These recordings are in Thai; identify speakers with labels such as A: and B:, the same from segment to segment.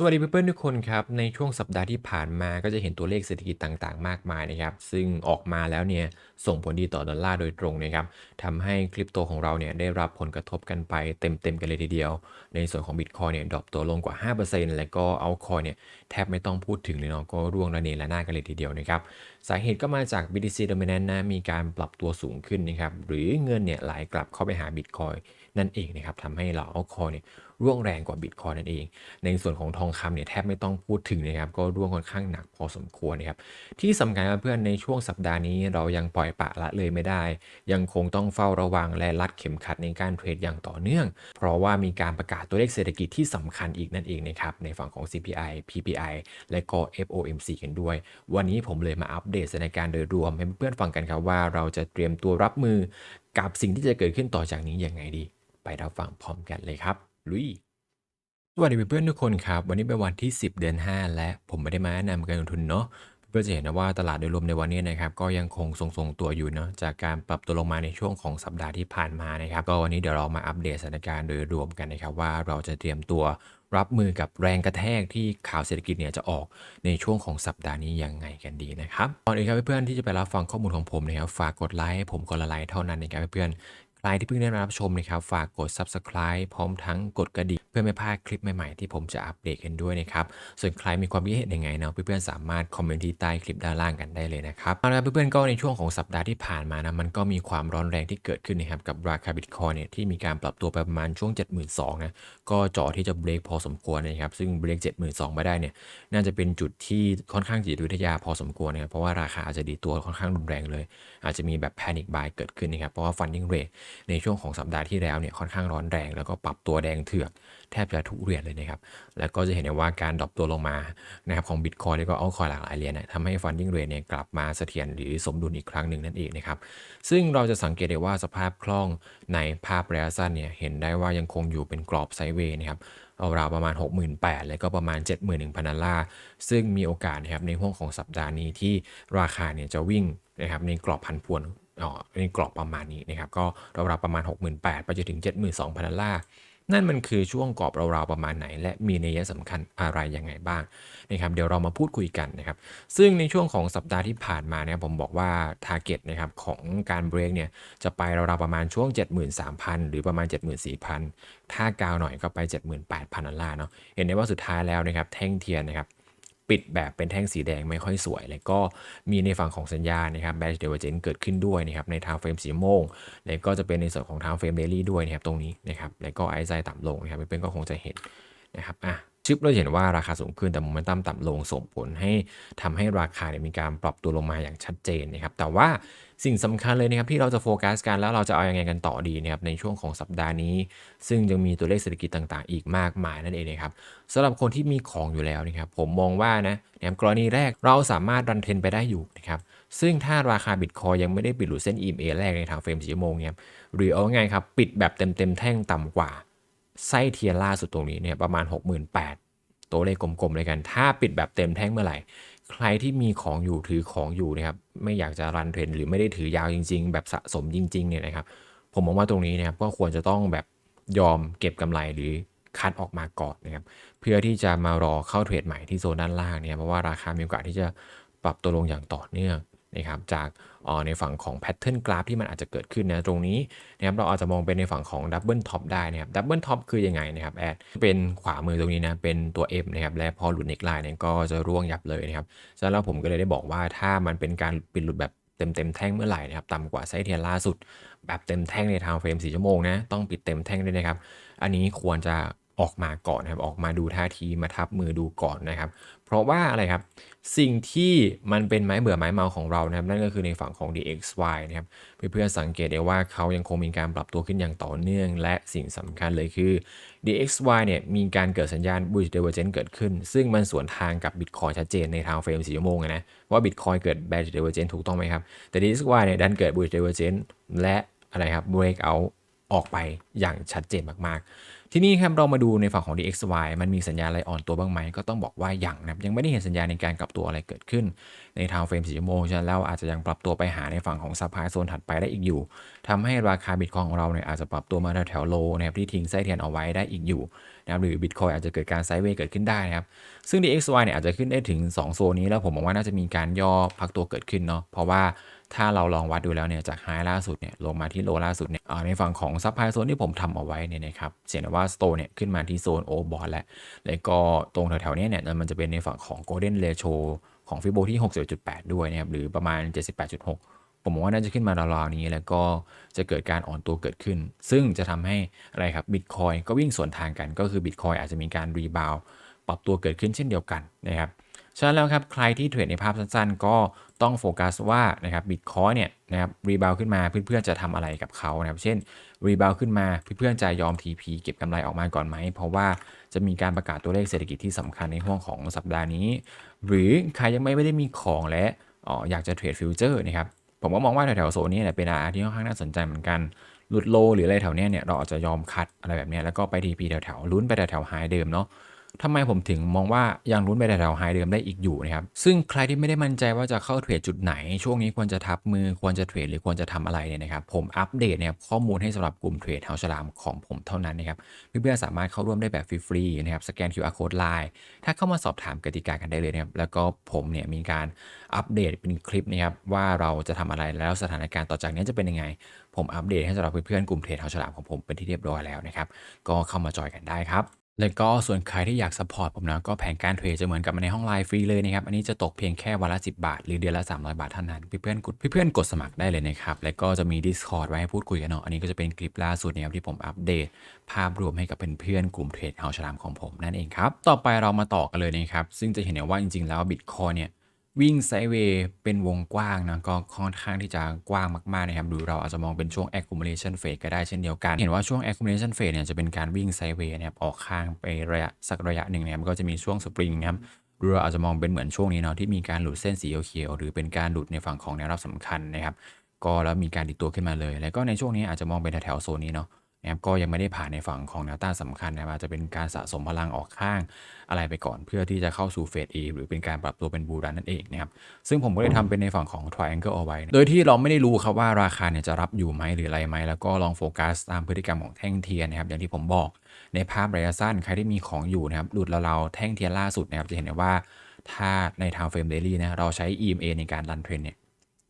A: สวัสดีเพื่อนๆทุกคนครับ ในช่วงสัปดาห์ที่ผ่านมาก็จะเห็นตัวเลขเศรษฐกิจต่างๆ มากมายนะครับ ซึ่งออกมาแล้วเนี่ยส่งผลดีต่อดอลลาร์โดยตรงนะครับทำให้คริปโตของเราเนี่ยได้รับผลกระทบกันไปเต็มๆกันเลยทีเดียว ในส่วนของบิตคอยเนี่ยดรอปตัวลงกว่า 5%แล้วก็เอาคอยเนี่ยแทบไม่ต้องพูดถึงเลยเนาะก็ร่วงระเนระนาดกันเลยทีเดียวนะครับ สาเหตุก็มาจาก BTC Dominant นะมีการปรับตัวสูงขึ้นนะครับหรือเงินเนี่ยไหลกลับเข้าไปหาบิตคอยนั่นเองนะครับทำให้เราเอาคอยเนี่ยร่วงแรงกว่าบิตคอยนั่นเอง ในส่วนของทองคำเนี่ยแทบไม่ต้องพูดถึงนะครับก็ร่วงค่อนข้างหนักพอสมควรนะครับที่สำคัญเพื่อนในช่วงสัปดาห์นี้เรายังปล่อยปะละเลยไม่ได้ ยังคงต้องเฝ้าระวังและรัดเข็มขัดในการเทรดอย่างต่อเนื่อง เพราะว่ามีการประกาศตัวเลขเศรษฐกิจที่สำคัญอีกนั่นเองนะครับในฝั่งของ CPI PPI และก็ FOMC กันด้วย วันนี้ผมเลยมาอัปเดตสถานการณ์โดยรวมให้เพื่อนๆฟังกันครับว่าเราจะเตรียมตัวรับมือกับสิ่งที่จะเกิดขึ้นต่อจากนี้ยังไงดี ไปรับฟังพร้อมกันเลยครับ ลุยสวัสดีเพื่อนทุกคนครับ วันนี้เป็นวันที่ 10 เดือน 5 และผมไม่ได้มาแนะนำการลงทุนเนาะ เพื่อจะเห็นนะว่าตลาดโดยรวมในวันนี้นะครับก็ยังคงทรงๆตัวอยู่เนาะจากการปรับตัวลงมาในช่วงของสัปดาห์ที่ผ่านมานะครับก็วันนี้เดี๋ยวเรามาอัปเดตสถานการณ์โดยรวมกันนะครับว่าเราจะเตรียมตัวรับมือกับแรงกระแทกที่ข่าวเศรษฐกิจเนี่ยจะออกในช่วงของสัปดาห์นี้ยังไงกันดีนะครับก่อนอื่นครับเพื่อนๆที่จะไปรับฟังข้อมูลของผมนะครับฝากกดไลค์ให้ผมคนละไลค์เท่านั้นนะครับเพื่อน ใครที่เพิ่งได้มารับชมนะครับ ฝากกด Subscribe พร้อมทั้งกดกระดิ่งเพื่อไม่พลาดคลิปใหม่ๆ ที่ผมจะอัปเดตกันด้วยนะครับ ส่วนใครมีความคิดเห็นยังไงเนาะเพื่อนๆสามารถคอมเมนต์ที่ใต้คลิปด้านล่างกันได้เลยนะครับเอาละเพื่อนๆก็ในช่วงของสัปดาห์ที่ผ่านมานะมันก็มีความร้อนแรงที่เกิดขึ้นนะครับกับราคาบิตคอยเนี่ยที่มีการปรับตัวไปประมาณช่วง 72,000นะก็จ่อที่จะเบรกพอสมควรนะครับซึ่งเบรก72,000ไปได้เนี่ยน่าจะเป็นจุดที่ค่อนข้างจิตวิทยาพอสมควรนะครับเพราะว่าราคาอาจจะดีตัวค่อนข้างรุนแรงเลย อาจจะมีแบบแพนิคบายเกิดขึ้นนะครับเพราะว่า funding rate ในช่วงของสัปดาห์ที่แล้วเนี่ยค่อนข้างร้อนแรง แล้วก็ปรับตัวแดงเถือกแทบจะทุกเหรียญเลยนะครับแล้วก็จะเห็นได้ว่าการดรอปตัวลงมานะครับของบิตคอยแล้วก็เอาคอยหลากหลายเหรียญทำให้ funding rate เนี่ยกลับมาเสถียรหรือสมดุลอีกครั้งหนึ่งนั่นเองนะครับซึ่งเราจะสังเกตได้ว่าสภาพคล่องในภาพระยะสั้นเนี่ยเห็นได้ว่ายังคงอยู่เป็นกรอบไซด์เวย์นะครับราวๆประมาณ 68,000แล้วก็ประมาณ 71,000ดอลลาร์ซึ่งมีโอกาสนะครับในห่วงของสัปดาห์นี้ที่ราคาเนี่ยจะวิ่งนะครับในกรอบพันพวน ในกรอบประมาณนี้นะครับก็ราวๆประมาณ 68,000ไปจนถึง 72,000ดอลลาร์นั่นมันคือช่วงกรอบราวๆประมาณไหน และมีนัยสำคัญอะไรยังไงบ้างนะครับเดี๋ยวเรามาพูดคุยกันนะครับซึ่งในช่วงของสัปดาห์ที่ผ่านมาเนี่ยผมบอกว่า t a r g e t นะครับของการเบรกเนี่ยจะไปราวๆประมาณช่วง 73,000 หรือประมาณ 74,000 ถ้ากาวหน่อยก็ไป 78,000ดอลลาร์เนาะเห็นได้ว่าสุดท้ายแล้วนะครับแท่งเทียนนะครับ ปิดแบบเป็นแท่งสีแดงไม่ค่อยสวย แล้วก็มีในฝั่งของสัญญานะครับแบชเดเวอร์เจนเกิดขึ้นด้วยนะครับในทางเฟรมสีม่วงแล้วก็จะเป็นในส่วนของทางเฟรมเดลี่ด้วยนะครับตรงนี้นะครับแล้วก็ไอซ์ไซต่ำลงนะครับเพื่อนๆก็คงจะเห็นนะครับอะ ชึบเราเห็นว่าราคาสูงขึ้นแต่โมเมนตัมต่ำลงส่งผลให้ทำให้ราคาเนี่ยมีการปรับตัวลงมาอย่างชัดเจนนะครับแต่ว่าสิ่งสำคัญเลยนะครับที่เราจะโฟกัสกันแล้วเราจะเอาอยัางไงกันต่อดีนะครับในช่วงของสัปดาห์นี้ ซึ่งยังมีตัวเลขเศรษฐกิจต่างๆ อีกมากมายนั่นเองนะครับสำหรับคนที่มีของอยู่แล้วนะครับผมมองว่านะนะครับกรณีแรกเราสามารถรันเทรนไปได้อยู่นะครับซึ่งถ้าราคาบิตคอยยังไม่ได้ปิดหลุดเส้น EMA แรกในทางเฟรมสีชั่วโมงเนี่ยหรือเอาไงครับปิดแบบเต็มๆแท่งต่ำกว่า ไส้เทียนล่าสุดตรงนี้เนี่ยประมาณ 68,000ตัวเลขกลมๆเลยกัน ถ้าปิดแบบเต็มแท่งเมื่อไหร่ ใครที่มีของอยู่ถือของอยู่นะครับไม่อยากจะรันเทรนหรือไม่ได้ถือยาวจริง ๆ แบบสะสมจริงๆเนี่ยนะครับผมมองว่าตรงนี้นะครับก็ควรจะต้องแบบยอมเก็บกำไรหรือคัดออกมาก่อนนะครับเพื่อที่จะมารอเข้าเทรดใหม่ที่โซนด้านล่างเนี่ยเพราะว่าราคามีโอกาสที่จะปรับตัวลงอย่างต่อเนื่อง นะครับจากในฝั่งของแพทเทิร์นกราฟที่มันอาจจะเกิดขึ้นนะตรงนี้นะครับเราอาจจะมองเป็นในฝั่งของดับเบิลท็อปได้นะครับดับเบิลท็อปคือยังไงนะครับแอดเป็นขวามือตรงนี้นะเป็นตัว M นะครับและพอหลุดเน็กไลน์เนี่ยก็จะร่วงยับเลยนะครับฉะนั้นแล้วผมก็เลยได้บอกว่าถ้ามันเป็นการปิดหลุดแบบเต็มเต็มแท่งเมื่อไหร่นะครับต่ำกว่าไซเทียนล่าสุด แบบเต็มแท่งในทางเฟรม 4 ชั่วโมงนะต้องปิดเต็มแท่งด้วยนะครับ อันนี้ควรจะ ออกมาก่อนนะครับออกมาดูท่าทีมาทับมือดูก่อนนะครับ เพราะว่าอะไรครับสิ่งที่มันเป็นไม้เบื่อไม้เมาของเรานะครับนั่นก็คือในฝั่งของ DXY นะครับเพื่อนๆสังเกตได้ว่าเขายังคงมีการปรับตัวขึ้นอย่างต่อเนื่อง และสิ่งสำคัญเลยคือ DXY เนี่ยมีการเกิดสัญญาณ bullish divergence เกิดขึ้น ซึ่งมันสวนทางกับ Bitcoin ชัดเจนในทางเฟรม4ชั่วโมงนะว่า Bitcoin เกิด bearish divergence ถูกต้องไหมครับแต่ DXY เนี่ยดันเกิด bullish divergence และอะไรครับ break out ออกไปอย่างชัดเจนมากๆ ทีนี้ครับเรามาดูในฝั่งของ DXY มันมีสัญญาณอะไรอ่อนตัวบ้างไหมก็ต้องบอกว่ายังนะครับยังไม่ได้เห็นสัญญาณในการกลับตัวอะไรเกิดขึ้น ในทางเฟรม4ชั่วโมงฉะนั้นแล้วอาจจะยังปรับตัวไปหาในฝั่งของซัพพลายโซนถัดไปได้อีกอยู่ทำให้ราคาบิตคอยของเราเนี่ยอาจจะปรับตัวมาแถวๆโลนะครับที่ทิ้งไส้เทียนเอาไว้ได้อีกอยู่นะครับหรือบิตคอยอาจจะเกิดการไซด์เวย์เกิดขึ้นได้นะครับซึ่ง DXY เนี่ยอาจจะขึ้นได้ถึง 2 โซนนี้แล้วผมมองว่าน่าจะมีการย่อพักตัวเกิดขึ้นเนาะเพราะว่า ถ้าเราลองวัดดูแล้วเนี่ยจากไฮล่าสุดเนี่ยลงมาที่โลล่าสุดเนี่ยในฝั่งของซัพพลายโซนที่ผมทำเอาไว้เนี่ยนะครับเห็นว่าสโตเนี่ยขึ้นมาที่โซนโอบอลแล้ว แล้วก็ตรงแถวๆนี้เนี่ยมันจะเป็นในฝั่งของ Golden Ratio ของฟิโบที่61.8ด้วยนะครับหรือประมาณ 78.6ผมมองว่าน่าจะขึ้นมาราวๆนี้แล้วก็จะเกิดการอ่อนตัวเกิดขึ้น ซึ่งจะทำให้อะไรครับบิตคอยก็วิ่งสวนทางกันก็คือบิตคอยอาจจะมีการรีบาวปรับตัวเกิดขึ้นเช่นเดียวกันนะครับฉะนั้นแล้วครับใครที่เทรดในภาพสั้นๆ ก็ ต้องโฟกัสว่านะครับบิตคอยเนี่ยนะครับรีบาวขึ้นมาเพื่อนๆจะทำอะไรกับเขานะครับเช่นรีบาวขึ้นมาเพื่อนๆจะยอม TP เก็บกำไรออกมาก่อนไหม เพราะว่าจะมีการประกาศตัวเลขเศรษฐกิจที่สำคัญในห่วงของสัปดาห์นี้ หรือใครยังไม่ได้มีของและอออยากจะเทรดฟิวเจอร์นะครับผมก็มองว่าแถวๆโซนนี้เนี่ยเป็นอาที่ค่อนข้างน่าสนใจเหมือนกันหลุดโลหรืออะไรแถวเนี้ยเนี่ยเราอาจจะยอมคัดอะไรแบบนี้แล้วก็ไปทีพีแถวๆลุ้นไปแถวๆไฮเดิมเนาะ ทำไมผมถึงมองว่ายังลุ้นไปแถวไฮเดิมได้อีกอยู่นะครับ ซึ่งใครที่ไม่ได้มั่นใจว่าจะเข้าเทรดจุดไหน ช่วงนี้ควรจะทับมือควรจะเทรดหรือควรจะทำอะไรเนี่ยนะครับ ผมอัปเดตเนี่ยข้อมูลให้สำหรับกลุ่มเทรดเฮาฉลามของผมเท่านั้นนะครับเพื่อนๆสามารถเข้าร่วมได้แบบฟรีๆนะครับสแกน QR code line ถ้าเข้ามาสอบถามกติกากันได้เลยนะครับแล้วก็ผมเนี่ยมีการอัปเดตเป็นคลิปนะครับว่าเราจะทำอะไรแล้วสถานการณ์ต่อจากนี้จะเป็นยังไง ผมอัปเดตให้สำหรับเพื่อนๆกลุ่มเทรดเฮาฉลามของผมเป็นที่เรียบร้อยแล้วนะครับก็เข้ามาจอยกันได้ครับ แล้วก็ส่วนใครที่อยากสปอร์ตผมนะก็แผนการเทรดจะเหมือนกับในห้องไลน์ฟรีเลยนะครับ อันนี้จะตกเพียงแค่วันละ 10 บาท หรือเดือนละ 300 บาทเท่านั้นเพื่อนๆกดเพื่อนๆกดสมัครได้เลยนะครับ แล้วก็จะมี Discord ไว้ให้พูดคุยกันเนาะอันนี้ก็จะเป็นคลิปล่าสุดนะครับที่ผมอัปเดต ภาพรวมให้กับเพื่อนๆกลุ่มเทรดเฮาฉลามของผมนั่นเองครับต่อไปเรามาต่อกันเลยนะครับซึ่งจะเห็นว่าจริงๆแล้วบิตคอยเนี่ย วิ่งไซเวย์เป็นวงกว้างนะก็ค่อนข้างที่จะกว้างมากๆนะครับหรือเราอาจจะมองเป็นช่วง accumulation phase ก็ได้เช่นเดียวกัน เห็นว่าช่วง accumulation phase เนี่ยจะเป็นการวิ่งไซเวย์นะครับออกข้างไประยะสักระยะหนึ่งนะครับก็จะมีช่วงสปริงนะครับหรือเราอาจจะมองเป็นเหมือนช่วงนี้เนาะที่มีการหลุดเส้นสีเขียวหรือเป็นการหลุดในฝั่งของแนวรับสำคัญนะครับก็แล้วมีการดิดตัวขึ้นมาเลย แล้วก็ในช่วงนี้อาจจะมองเป็นแถวโซนนี้เนาะ นะครับก็ยังไม่ได้ผ่านในฝั่งของแนวต้านสำคัญนะครับอาจจะเป็นการสะสมพลังออกข้างอะไรไปก่อน เพื่อที่จะเข้าสู่เฟส A หรือเป็นการปรับตัวเป็นบูรันนั่นเองนะครับซึ่งผมก็ได้ทำเป็นในฝั่งของ triangle เอาไว้ โดยที่เราไม่ได้รู้ครับว่าราคาเนี่ยจะรับอยู่ไหมหรืออะไรไหมแล้วก็ลองโฟกัสตามพฤติกรรมของแท่งเทียนนะครับอย่างที่ผมบอกในภาพระยะสั้นใครที่มีของอยู่นะครับหลุดเราๆแท่งเทียนล่าสุดนะครับจะเห็นได้ว่าถ้าใน time frame daily นะเราใช้ EMA ในการรันเทรนเนี่ย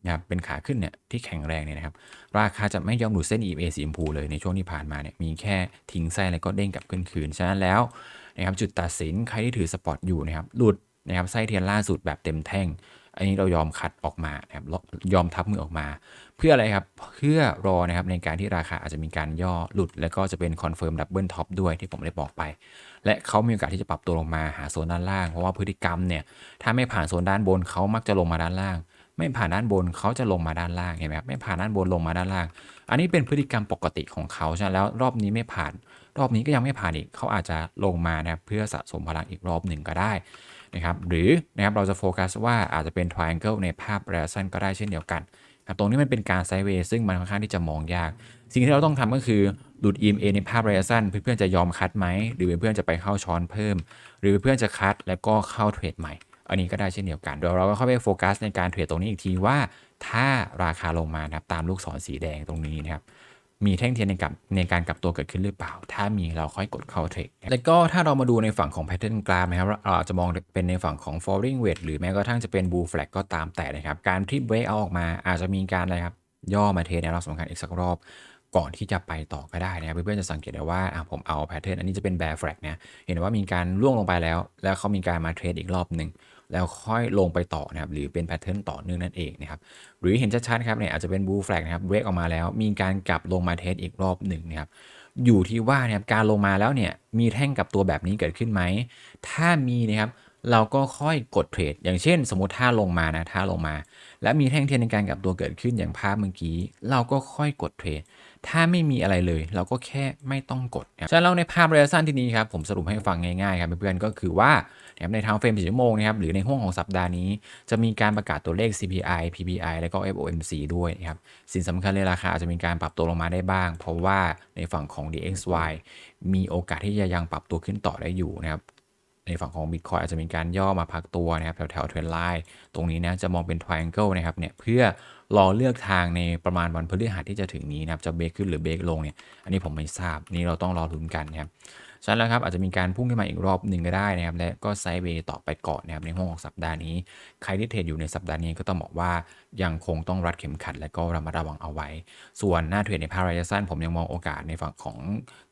A: นะครับเป็นขาขึ้นเนี่ยที่แข็งแรงเนี่ยนะครับ ราคาจะไม่ยอมหลุดเส้น EMA สีชมพูเลยในช่วงที่ผ่านมาเนี่ยมีแค่ทิ้งไส้แล้วก็เด้งกลับขึ้นคืน ฉะนั้นแล้วนะครับจุดตัดสินใครที่ถือสปอตอยู่นะครับหลุดนะครับไส้เทียนล่าสุดแบบเต็มแท่ง อันนี้เรายอมคัดออกมานะครับยอมทับมือออกมา เพื่ออะไรครับเพื่อรอนะครับในการที่ราคาอาจจะมีการย่อหลุด แล้วก็จะเป็นคอนเฟิร์มดับเบิลท็อปด้วยที่ผมได้บอกไป และเขามีโอกาสที่จะปรับตัวลงมาหาโซนด้านล่างเพราะว่าพฤติกรรมเนี่ยถ้าไม่ผ่านโซนด้านบนเขามักจะลงมาด้านล่าง ไม่ผ่านด้านบนเขาจะลงมาด้านล่างเห็นไหมครับไม่ผ่านด้านบนลงมาด้านล่าง อันนี้เป็นพฤติกรรมปกติของเขาใช่ไหมแล้วรอบนี้ไม่ผ่าน รอบนี้ก็ยังไม่ผ่านอีกเขาอาจจะลงมานะครับเพื่อสะสมพลังอีกรอบหนึ่งก็ได้นะครับหรือนะครับเราจะโฟกัสว่าอาจจะเป็น triangle ในภาพระยะสั้นก็ได้เช่นเดียวกันครับตรงนี้มันเป็นการไซเวย์ซึ่งมันค่อนข้างที่จะมองยาก สิ่งที่เราต้องทำก็คือหลุด EMA ในภาพระยะสั้นเพื่อนๆจะยอมคัดไหม หรือเพื่อนๆจะไปเข้าช้อนเพิ่ม หรือเพื่อนๆจะคัดแล้วก็เข้าเทรดใหม่ อันนี้ก็ได้เช่นเดียวกันเดี๋ยวเราก็เข้าไปโฟกัสในการเทรดตรงนี้อีกทีว่า ถ้าราคาลงมานะครับตามลูกศรสีแดงตรงนี้นะครับมีแท่งเทียนในกับในการกลับตัวเกิดขึ้นหรือเปล่า ถ้ามีเราค่อยกดเข้าเทรดแล้วก็ถ้าเรามาดูในฝั่งของ pattern graph นะครับเราจะมองเป็นในฝั่งของ falling wedge หรือแม้กระทั่งจะเป็น bull flag ก็ตามแต่นะครับ การที่ break out ออกมาอาจจะมีการอะครับย่อมาเทรดในรอบสำคัญอีกสักรอบก่อนที่จะไปต่อก็ได้นะครับเพื่อนๆจะสังเกตได้ว่าผมเอา pattern อันนี้จะเป็น bear flag เนี่ยเห็นว่ามีการล่วงลงไปแล้ว แล้วเขามีการมาเทรดอีกรอบหนึ่ง แล้วค่อยลงไปต่อนะครับหรือเป็นแพทเทิร์นต่อเนื่องนั่นเองนะครับหรือเห็นชัดๆครับเนี่ยอาจจะเป็นบู flag นะครับเบรกออกมาแล้ว มีการกลับลงมาเทสอีกรอบหนึ่งนะครับอยู่ที่ว่านะครับการลงมาแล้วเนี่ยมีแท่งกับตัวแบบนี้เกิดขึ้นไหมถ้ามีนะครับเราก็ค่อยกดเทรด อย่างเช่น สมมติถ้าลงมานะถ้าลงมา แล้วมีแท่งเทียนในการกลับตัวเกิดขึ้นอย่างภาพเมื่อกี้ เราก็ค่อยกดเทรด ถ้าไม่มีอะไรเลย เราก็แค่ไม่ต้องกดนะครับฉะนั้นเราในภาพระยะสั้นที่นี้ครับผมสรุปให้ฟังง่ายๆครับเพื่อนๆก็คือว่าในทางเฟรม4ชั่วโมงนะครับหรือในห่วงของสัปดาห์นี้ จะมีการประกาศตัวเลข CPI PPI และก็ FOMC ด้วยนะครับสิ่งสำคัญเลยราคาอาจจะมีการปรับตัวลงมาได้บ้าง เพราะว่าในฝั่งของ DXY มีโอกาสที่จะยังปรับตัวขึ้นต่อได้อยู่นะครับในฝั่งของ Bitcoin อาจจะมีการย่อมาพักตัวนะครับแถวแถวเทรนไลน์ตรงนี้นะจะมองเป็น triangle นะครับเนี่ยเพื่อ รอเลือกทางในประมาณวันพฤหัสที่จะถึงนี้นะครับจะเบรกขึ้นหรือเบรกลงเนี่ยอันนี้ผมไม่ทราบนี่เราต้องรอลุ้นกันนะครับฉะนั้นแล้วครับอาจจะมีการพุ่งขึ้นมาอีกรอบหนึ่งก็ได้นะครับและก็ไซด์เวย์ต่อไปก่อนนะครับในห้วงของสัปดาห์นี้ ใครที่เทรดอยู่ในสัปดาห์นี้ก็ต้องบอกว่ายังคงต้องรัดเข็มขัด และก็ระมัดระวังเอาไว้ ส่วนหน้าเทรดในภาคระยะสั้น ผมยังมองโอกาสในฝั่งของ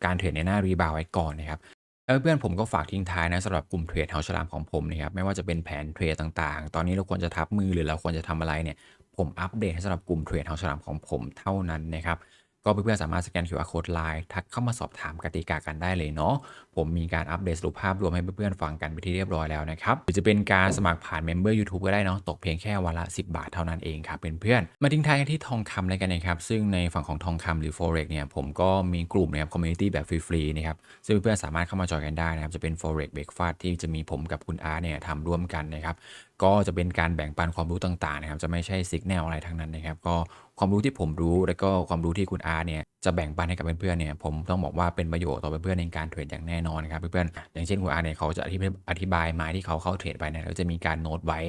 A: การเทรดในหน้ารีบาวไว้ก่อนนะครับแล้วเพื่อนผมก็ฝากทิ้งท้ายนะสำหรับกลุ่มเทรดเฮาฉลามของผมนะครับไม่ว่าจะเป็นแผนเทรดต่างๆ ตอนนี้เราควรจะทับมือหรือเราควรจะทำอะไรเนี่ย ผมอัปเดตให้สำหรับกลุ่มเทรดเฮาฉลามของผมเท่านั้นนะครับ ก็เพื่อนๆสามารถสแกน QR code line ทักเข้ามาสอบถามกติกากันได้เลยเนาะผมมีการอัปเดตสรุปภาพรวมให้เพื่อนๆฟังกันไปที่เรียบร้อยแล้วนะครับหรือจะเป็นการสมัครผ่านเมมเบอร์ YouTube ก็ได้เนาะตกเพียงแค่วันละ 10 บาทเท่านั้นเองครับเพื่อนๆมาทิ้งท้ายกันที่ทองคำเลยกันนะครับซึ่งในฝั่งของทองคำหรือ forex เนี่ยผมก็มีกลุ่มนะครับคอมมูนิตี้แบบฟรีๆนะครับซึ่งเพื่อนๆสามารถเข้ามาจอยกันได้นะครับจะเป็น forex breakfast ที่จะมีผมกับคุณอาร์เนี่ยทำร่วมกันนะครับก็จะเป็นการแบ่งปันความรู้ต่างๆนะครับจะไม่ใช่สิกแนลอะไรทั้งนั้นนะครับก็ ความรู้ที่ผมรู้แล้วก็ความรู้ที่คุณอาร์เนี่ยจะแบ่งปันให้กับเพื่อนๆเนี่ยผมต้องบอกว่าเป็นประโยชน์ต่อเพื่อนๆในการเทรดอย่างแน่นอนครับเพื่อนๆอย่างเช่นคุณอาร์เนี่ยเขาจะอธิบายอธิบายมาที่เขาเข้าเทรดไปเนี่ยแล้วจะมีการโน้ตไว้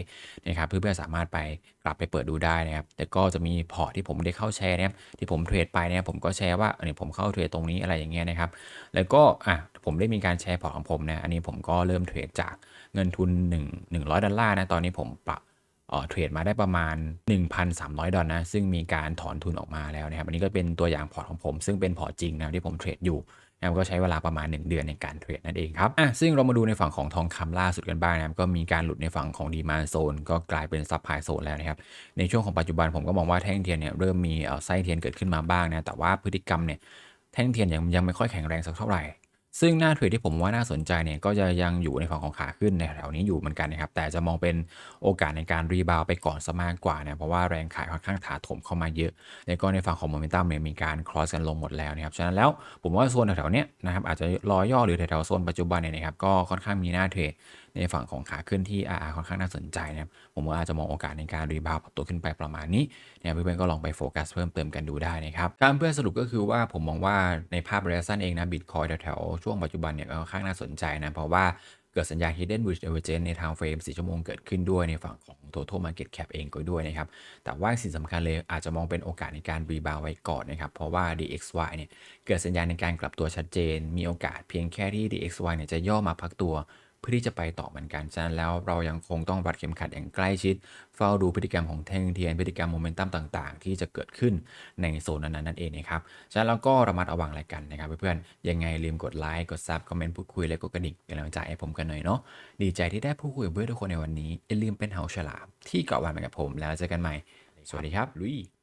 A: นะครับเพื่อนๆสามารถไปกลับไปเปิดดูได้นะครับแต่ก็จะมีพอร์ตที่ผมได้เข้าแชร์นะครับที่ผมเทรดไปเนี่ยผมก็แชร์ว่าเนี่ยผมเข้าเทรดตรงนี้อะไรอย่างเงี้ยนะครับแล้วก็อะผมได้มีการแชร์พอร์ตของผมนะอันนี้ผมก็เริ่มเทรดจากเงินทุน 1 100ดอลลาร์นะตอนนี้ผมปรับ เทรดมาได้ประมาณ 1,300 ดอลลาร์นะซึ่งมีการถอนทุนออกมาแล้วนะครับอันนี้ก็เป็นตัวอย่างพอร์ตของผม ซึ่งเป็นพอร์ตจริงนะที่ผมเทรดอยู่นะครับก็ใช้เวลาประมาณ 1 เดือนในการเทรดนั่นเองครับอะซึ่งเรามาดูในฝั่งของทองคำล่าสุดกันบ้างนะครับก็มีการหลุดในฝั่งของดีมาโซนก็กลายเป็นซับไพโซนแล้วนะครับในช่วงของปัจจุบันผมก็มองว่าแท่งเทียนเนี่ยเริ่มมีไส้เทียนเกิดขึ้นมาบ้างนะแต่ว่าพฤติกรรมเนี่ยแท่งเทียนยังยังไม่ค่อยแข็งแรงสักเท่าไหร่ ซึ่งหน้าเทรดที่ผมว่าน่าสนใจเนี่ยก็จะยังอยู่ในฝั่งของขาขึ้นในแถวนี้อยู่เหมือนกันนะครับแต่จะมองเป็นโอกาสในการรีบาวไปก่อนซะมากกว่านะเพราะว่าแรงขายค่อนข้างถาถมเข้ามาเยอะ แล้วก็ในฝั่งของโมเมนตัมเนี่ยมีการครอสกันลงหมดแล้วนะครับฉะนั้นแล้วผมว่าโซนแถวๆเนี้ยนะครับอาจจะรอย่อหรือแถวๆโซนปัจจุบันเนี่ยนะครับก็ค่อนข้างมีหน้าเทรดในฝั่งของขาขึ้นที่ RR ค่อนข้างน่าสนใจนะครับผมว่าอาจจะมองโอกาสในการรีบาวปรับตัวขึ้นไปประมาณนี้เนี่ยเพื่อนๆก็ลองไปโฟกัสเพิ่มเติมกันดูได้นะครับการเพื่อนสรุปก็คือว่าผมมองว่าในภาพระยะสั้นเองนะบิตคอยแถวๆช่วงปัจจุบันเนี่ยค่อนข้างน่าสนใจนะเพราะว่าเกิดสัญญาณ hidden bullish divergence ในทางเฟรม 4 ชั่วโมงเกิดขึ้นด้วยในฝั่งของ total market cap เองก็ด้วยนะครับ แต่ว่าสิ่งสำคัญเลยอาจจะมองเป็นโอกาสในการรีบาวไว้ก่อนนะครับ เพราะว่า DXY เนี่ยเกิดสัญญาณในการกลับตัวชัดเจน มีโอกาสเพียงแค่ที่ DXY เนี่ยจะย่อมาพักตัว พื่อที่จะไปต่อเหมือนกัน ฉะนั้นแล้วเรายังคงต้องรัดเข็มขัดอย่างใกล้ชิด เฝ้าดูพฤติกรรมของแท่งเทียนพฤติกรรมโมเมนตัมต่าง ๆ ที่จะเกิดขึ้นในโซนนั้นๆนั่นเองนะครับ ฉะนั้นเราก็ระมัดระวังอะไรกันนะครับเพื่อนๆ ยังไงลืมกดไลค์ กดซับคอมเมนต์ พูดคุย และกดกระดิ่งเป็นกำลังใจให้ผมกันหน่อยเนาะ ดีใจที่ได้พูดคุยกับเพื่อนทุกคนในวันนี้ อย่าลืมเป็นเฮาฉลามที่เกาะวันไปกับผม แล้วเจอกันใหม่ สวัสดีครับ ลุย